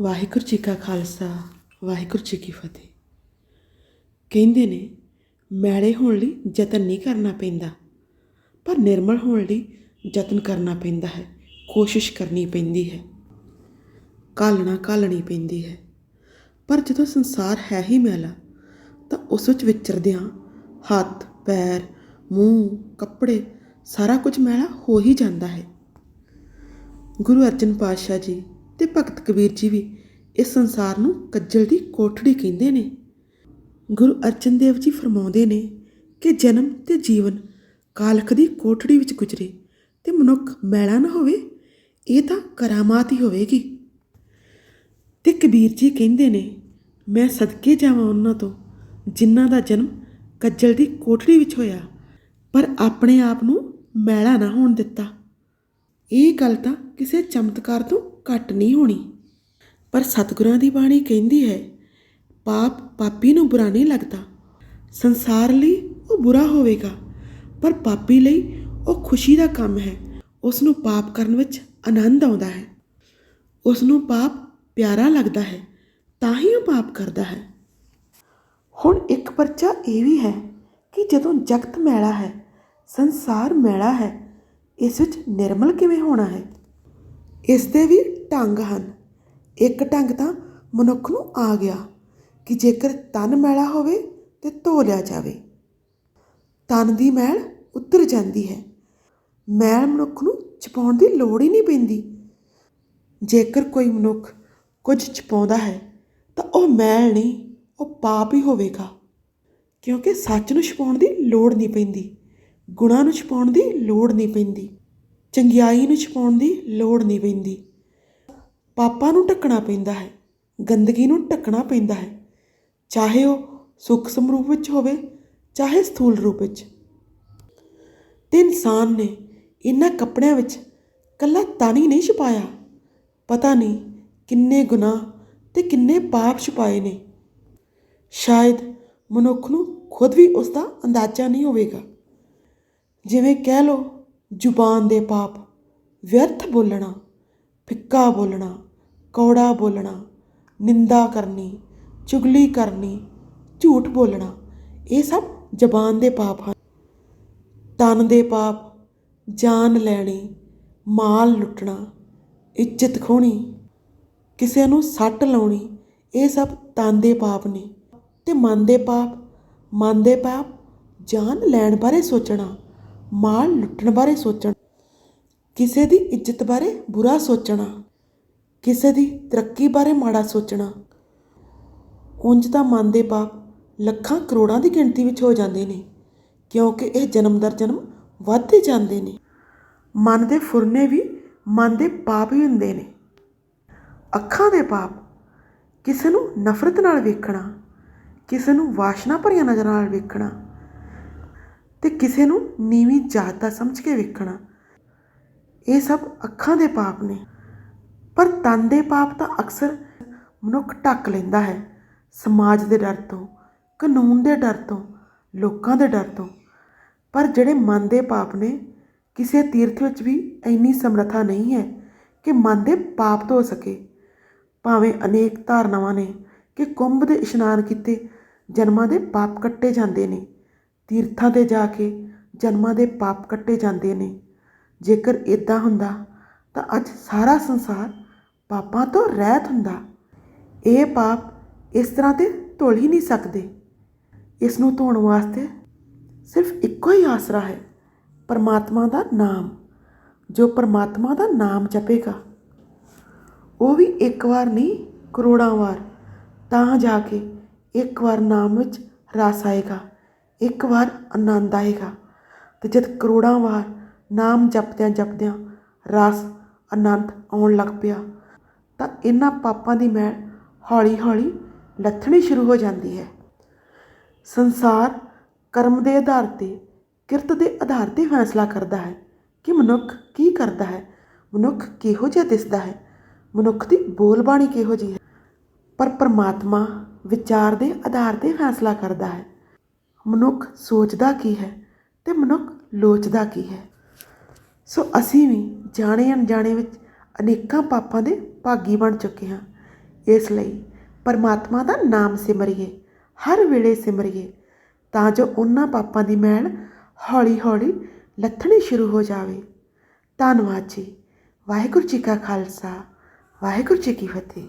ਵਾਹਿਗੁਰੂ ਜੀ ਕਾ ਖਾਲਸਾ, ਵਾਹਿਗੁਰੂ ਜੀ ਕੀ ਫਤਿਹ। ਕਹਿੰਦੇ ਨੇ ਮੈਲੇ ਹੋਣ ਲਈ ਯਤਨ ਨਹੀਂ ਕਰਨਾ ਪੈਂਦਾ, ਪਰ ਨਿਰਮਲ ਹੋਣ ਲਈ ਯਤਨ ਕਰਨਾ ਪੈਂਦਾ ਹੈ, ਕੋਸ਼ਿਸ਼ ਕਰਨੀ ਪੈਂਦੀ ਹੈ, ਘਾਲਣਾ ਘਾਲਣੀ ਪੈਂਦੀ ਹੈ। ਪਰ ਜਦੋਂ ਸੰਸਾਰ ਹੈ ਹੀ ਮੈਲਾ ਤਾਂ ਉਸ ਵਿੱਚ ਵਿਚਰਦਿਆਂ ਹੱਥ, ਪੈਰ, ਮੂੰਹ, ਕੱਪੜੇ, ਸਾਰਾ ਕੁਝ ਮੈਲਾ ਹੋ ਹੀ ਜਾਂਦਾ ਹੈ। ਗੁਰੂ ਅਰਜਨ ਪਾਤਸ਼ਾਹ ਜੀ ਤੇ ਭਗਤ ਕਬੀਰ ਜੀ ਵੀ ਇਸ ਸੰਸਾਰ ਨੂੰ ਕੱਜਲ ਦੀ ਕੋਠੜੀ ਕਹਿੰਦੇ ਨੇ। ਗੁਰੂ ਅਰਜਨ ਦੇਵ ਜੀ ਫਰਮਾਉਂਦੇ ਨੇ ਕਿ ਜਨਮ ਤੇ ਜੀਵਨ ਕਾਲਖ ਦੀ ਕੋਠੜੀ ਵਿੱਚ ਗੁਜ਼ਰੇ ਤੇ ਮਨੁੱਖ ਮੈਲਾ ਨਾ ਹੋਵੇ, ਇਹ ਤਾਂ ਕਰਾਮਾਤ ਹੀ ਹੋਵੇਗੀ। ਤੇ ਕਬੀਰ ਜੀ ਕਹਿੰਦੇ ਨੇ, ਮੈਂ ਸਦਕੇ ਜਾਵਾਂ ਉਹਨਾਂ ਤੋਂ ਜਿਨ੍ਹਾਂ ਦਾ ਜਨਮ ਕੱਜਲ ਦੀ ਕੋਠੜੀ ਵਿੱਚ ਹੋਇਆ, ਪਰ ਆਪਣੇ ਆਪ ਨੂੰ ਮੈਲਾ ਨਾ ਹੋਣ ਦਿੱਤਾ। ਇਹ ਗੱਲ ਤਾਂ ਕਿਸੇ ਚਮਤਕਾਰ ਤੋਂ ਘੱਟ ਨਹੀਂ ਹੋਣੀ। ਪਰ ਸਤਿਗੁਰਾਂ ਦੀ ਬਾਣੀ ਕਹਿੰਦੀ ਹੈ, ਪਾਪ ਪਾਪੀ ਨੂੰ ਬੁਰਾ ਨਹੀਂ ਲੱਗਦਾ। ਸੰਸਾਰ ਲਈ ਉਹ ਬੁਰਾ ਹੋਵੇਗਾ, ਪਰ ਪਾਪੀ ਲਈ ਉਹ ਖੁਸ਼ੀ ਦਾ ਕੰਮ ਹੈ। ਉਸ ਨੂੰ ਪਾਪ ਕਰਨ ਵਿੱਚ ਆਨੰਦ ਆਉਂਦਾ ਹੈ। ਉਸ ਨੂੰ ਪਾਪ ਪਿਆਰਾ ਲੱਗਦਾ ਹੈ, ਤਾਂ ਹੀ ਉਹ ਪਾਪ ਕਰਦਾ ਹੈ। ਹੁਣ ਇੱਕ ਪਰਚਾ ਇਹ ਵੀ ਹੈ ਕਿ ਜਦੋਂ ਜਗਤ ਮੈਲਾ ਹੈ, ਸੰਸਾਰ ਮੈਲਾ ਹੈ ਇਸ ਵਿੱਚ ਨਿਰਮਲ ਕਿਵੇਂ ਹੋਣਾ ਹੈ? ਇਸ ਦੇ ਵੀ ਢੰਗ ਹਨ। ਇੱਕ ਢੰਗ ਤਾਂ ਮਨੁੱਖ ਨੂੰ ਆ ਗਿਆ ਕਿ ਜੇਕਰ ਤਨ ਮੈਲਾ ਹੋਵੇ ਤੇ ਧੋ ਲਿਆ ਜਾਵੇ। ਤਨ ਦੀ ਮੈਲ ਉਤਰ ਜਾਂਦੀ ਹੈ। ਮੈਲ ਮਨੁੱਖ ਨੂੰ ਛਪਾਉਣ ਦੀ ਲੋੜ ਹੀ ਨਹੀਂ ਪੈਂਦੀ। ਜੇਕਰ ਕੋਈ ਮਨੁੱਖ ਕੁਝ ਛਪਾਉਂਦਾ ਹੈ, ਤਾਂ ਉਹ ਮੈਲ ਨਹੀਂ, ਉਹ ਪਾਪ ਹੀ ਹੋਵੇਗਾ। ਕਿਉਂਕਿ ਸੱਚ ਨੂੰ ਛਪਾਉਣ ਦੀ ਲੋੜ ਨਹੀਂ ਪੈਂਦੀ। ਗੁਣਾਂ ਨੂੰ ਛਪਾਉਣ ਦੀ ਲੋੜ ਨਹੀਂ ਪੈਂਦੀ, ਚੰਗਿਆਈ ਨੂੰ ਛਪਾਉਣ ਦੀ ਲੋੜ ਨਹੀਂ ਪੈਂਦੀ। ਪਾਪਾਂ ਨੂੰ ਢੱਕਣਾ ਪੈਂਦਾ ਹੈ, ਗੰਦਗੀ ਨੂੰ ਢੱਕਣਾ ਪੈਂਦਾ ਹੈ। ਚਾਹੇ ਉਹ ਸੂਖਸਮ ਰੂਪ ਵਿੱਚ ਹੋਵੇ, ਚਾਹੇ ਸਥੂਲ ਰੂਪ ਵਿੱਚ। ਤੇ ਇਨਸਾਨ ਨੇ ਇਹਨਾਂ ਕੱਪੜਿਆਂ ਵਿੱਚ ਕੱਲਾ ਤਾਣੀ ਨਹੀਂ ਛੁਪਾਇਆ। ਪਤਾ ਨਹੀਂ ਕਿੰਨੇ ਗੁਨਾਹ ਤੇ ਕਿੰਨੇ ਪਾਪ ਛੁਪਾਏ ਨੇ। ਸ਼ਾਇਦ ਮਨੁੱਖ ਨੂੰ ਖੁਦ ਵੀ ਉਸ ਦਾ ਅੰਦਾਜ਼ਾ ਨਹੀਂ ਹੋਵੇਗਾ। ਜਿਵੇਂ ਕਹਿ ਲਓ, ਜ਼ੁਬਾਨ ਦੇ ਪਾਪ, ਵਿਅਰਥ ਬੋਲਣਾ, ਫਿੱਕਾ ਬੋਲਣਾ, ਕੌੜਾ ਬੋਲਣਾ, ਨਿੰਦਾ ਕਰਨੀ, ਚੁਗਲੀ ਕਰਨੀ, ਝੂਠ ਬੋਲਣਾ, ਇਹ ਸਭ ਜ਼ਬਾਨ ਦੇ ਪਾਪ ਹਨ। ਤਨ ਦੇ ਪਾਪ, ਜਾਨ ਲੈਣੀ, ਮਾਲ ਲੁੱਟਣਾ, ਇੱਜ਼ਤ ਖੋਣੀ, ਕਿਸੇ ਨੂੰ ਸੱਟ ਲਾਉਣੀ, ਇਹ ਸਭ ਤਨ ਦੇ ਪਾਪ ਨੇ। ਤੇ ਮਨ ਦੇ ਪਾਪ, ਮਨ ਦੇ ਪਾਪ, ਜਾਨ ਲੈਣ ਬਾਰੇ ਸੋਚਣਾ ਮਾਲ ਲੁੱਟਣ ਬਾਰੇ ਸੋਚਣਾ, ਕਿਸੇ ਦੀ ਇੱਜ਼ਤ ਬਾਰੇ ਬੁਰਾ ਸੋਚਣਾ, ਕਿਸੇ ਦੀ ਤਰੱਕੀ ਬਾਰੇ ਮਾੜਾ ਸੋਚਣਾ। ਉਂਝ ਤਾਂ ਮਨ ਦੇ ਪਾਪ ਲੱਖਾਂ ਕਰੋੜਾਂ ਦੀ ਗਿਣਤੀ ਵਿੱਚ ਹੋ ਜਾਂਦੇ ਨੇ, ਕਿਉਂਕਿ ਇਹ ਜਨਮ ਦਰ ਜਨਮ ਵੱਧਦੇ ਜਾਂਦੇ ਨੇ। ਮਨ ਦੇ ਫੁਰਨੇ ਵੀ ਮਨ ਦੇ ਪਾਪ ਹੀ ਹੁੰਦੇ ਨੇ। ਅੱਖਾਂ ਦੇ ਪਾਪ, ਕਿਸੇ ਨੂੰ ਨਫ਼ਰਤ ਨਾਲ ਵੇਖਣਾ, ਕਿਸੇ ਨੂੰ ਵਾਸ਼ਨਾ ਭਰੀਆਂ ਨਜ਼ਰਾਂ ਨਾਲ ਵੇਖਣਾ ਤੇ ਕਿਸੇ ਨੂੰ ਨੀਵੀਂ ਜਾਤ ਦਾ ਸਮਝ ਕੇ ਵੇਖਣਾ। ਇਹ ਸਭ ਅੱਖਾਂ ਦੇ ਪਾਪ ਨੇ। ਪਰ ਤਨ ਦੇ ਪਾਪ ਤਾਂ ਅਕਸਰ ਮਨੁੱਖ ਢੱਕ ਲੈਂਦਾ ਹੈ। ਸਮਾਜ ਦੇ ਡਰ ਤੋਂ, ਕਾਨੂੰਨ ਦੇ ਡਰ ਤੋਂ, ਲੋਕਾਂ ਦੇ ਡਰ ਤੋਂ। ਪਰ ਜਿਹੜੇ ਮਨ ਦੇ ਪਾਪ ਨੇ, ਕਿਸੇ ਤੀਰਥ ਵਿੱਚ ਵੀ ਇੰਨੀ ਸਮਰੱਥਾ ਨਹੀਂ ਹੈ ਕਿ ਮਨ ਦੇ ਪਾਪ ਧੋ ਸਕੇ। ਭਾਵੇਂ ਅਨੇਕ ਧਾਰਨਾਵਾਂ ਨੇ ਕਿ ਕੁੰਭ ਦੇ ਇਸ਼ਨਾਨ ਕੀਤੇ, ਜਨਮਾਂ ਦੇ ਪਾਪ ਕੱਟੇ ਜਾਂਦੇ ਨੇ। ਤੀਰਥਾਂ ਤੇ ਜਾ ਕੇ ਜਨਮਾਂ ਦੇ ਪਾਪ ਕੱਟੇ ਜਾਂਦੇ ਨੇ। ਜੇਕਰ ਇਦਾਂ ਹੁੰਦਾ, ਤਾਂ ਅੱਜ ਸਾਰਾ ਸੰਸਾਰ ਪਾਪਾਂ ਤੋਂ ਰਹਿਤ ਹੁੰਦਾ। ਇਹ ਪਾਪ ਇਸ ਤਰ੍ਹਾਂ ਤੇ ਧੁਲ ਹੀ ਨਹੀਂ ਸਕਦੇ। ਇਸ ਨੂੰ ਧੋਣ ਵਾਸਤੇ ਸਿਰਫ ਇੱਕੋ ਹੀ ਆਸਰਾ ਹੈ, ਪਰਮਾਤਮਾ ਦਾ ਨਾਮ, ਜੋ ਪਰਮਾਤਮਾ ਦਾ ਨਾਮ ਜਪੇਗਾ। ਉਹ ਵੀ ਇੱਕ ਵਾਰ ਨਹੀਂ, ਕਰੋੜਾਂ ਵਾਰ। ਤਾਂ ਜਾ ਕੇ ਇੱਕ ਵਾਰ ਨਾਮ ਵਿੱਚ ਰਸ ਆਏਗਾ। ਇੱਕ ਵਾਰ ਆਨੰਦ ਆਏਗਾ। ਅਤੇ ਜਦ ਕਰੋੜਾਂ ਵਾਰ ਨਾਮ ਜਪਦਿਆਂ ਜਪਦਿਆਂ ਰਸ ਆਨੰਦ ਆਉਣ ਲੱਗ ਪਿਆ, ਤਾਂ ਇਹਨਾਂ ਪਾਪਾਂ ਦੀ ਮੈਲ ਹੌਲੀ ਹੌਲੀ ਲੱਥਣੀ ਸ਼ੁਰੂ ਹੋ ਜਾਂਦੀ ਹੈ। ਸੰਸਾਰ ਕਰਮ ਦੇ ਆਧਾਰ ਤੇ, ਕਿਰਤ ਦੇ ਆਧਾਰ ਤੇ ਫੈਸਲਾ ਕਰਦਾ ਹੈ ਕਿ ਮਨੁੱਖ ਕੀ ਕਰਦਾ ਹੈ। ਮਨੁੱਖ ਕਿਹੋ ਜਿਹਾ ਦਿਸਦਾ ਹੈ? ਮਨੁੱਖ ਦੀ ਬੋਲਬਾਣੀ ਕਿਹੋ ਜਿਹੀ ਹੈ? ਪਰ ਪਰਮਾਤਮਾ ਵਿਚਾਰ ਦੇ ਆਧਾਰ ਤੇ ਫੈਸਲਾ ਕਰਦਾ ਹੈ। ਮਨੁੱਖ ਸੋਚਦਾ ਕੀ ਹੈ ਅਤੇ ਮਨੁੱਖ ਲੋਚਦਾ ਕੀ ਹੈ। ਸੋ ਅਸੀਂ ਵੀ ਜਾਣੇ ਅਣਜਾਣੇ ਵਿੱਚ ਅਨੇਕਾਂ ਪਾਪਾਂ ਦੇ ਭਾਗੀ ਬਣ ਚੁੱਕੇ ਹਾਂ। ਇਸ ਲਈ ਪਰਮਾਤਮਾ ਦਾ ਨਾਮ ਸਿਮਰਿਏ, ਹਰ ਵੇਲੇ ਸਿਮਰਿਏ, ਤਾਂ ਜੋ ਉਹਨਾਂ ਪਾਪਾਂ ਦੀ ਮੈਲ ਹੌਲੀ ਹੌਲੀ ਲੱਥਣੀ ਸ਼ੁਰੂ ਹੋ ਜਾਵੇ। ਧੰਨਵਾਦ ਜੀ। ਵਾਹਿਗੁਰੂ ਜੀ ਕਾ ਖਾਲਸਾ, ਵਾਹਿਗੁਰੂ ਜੀ ਕੀ ਫਤਿਹ।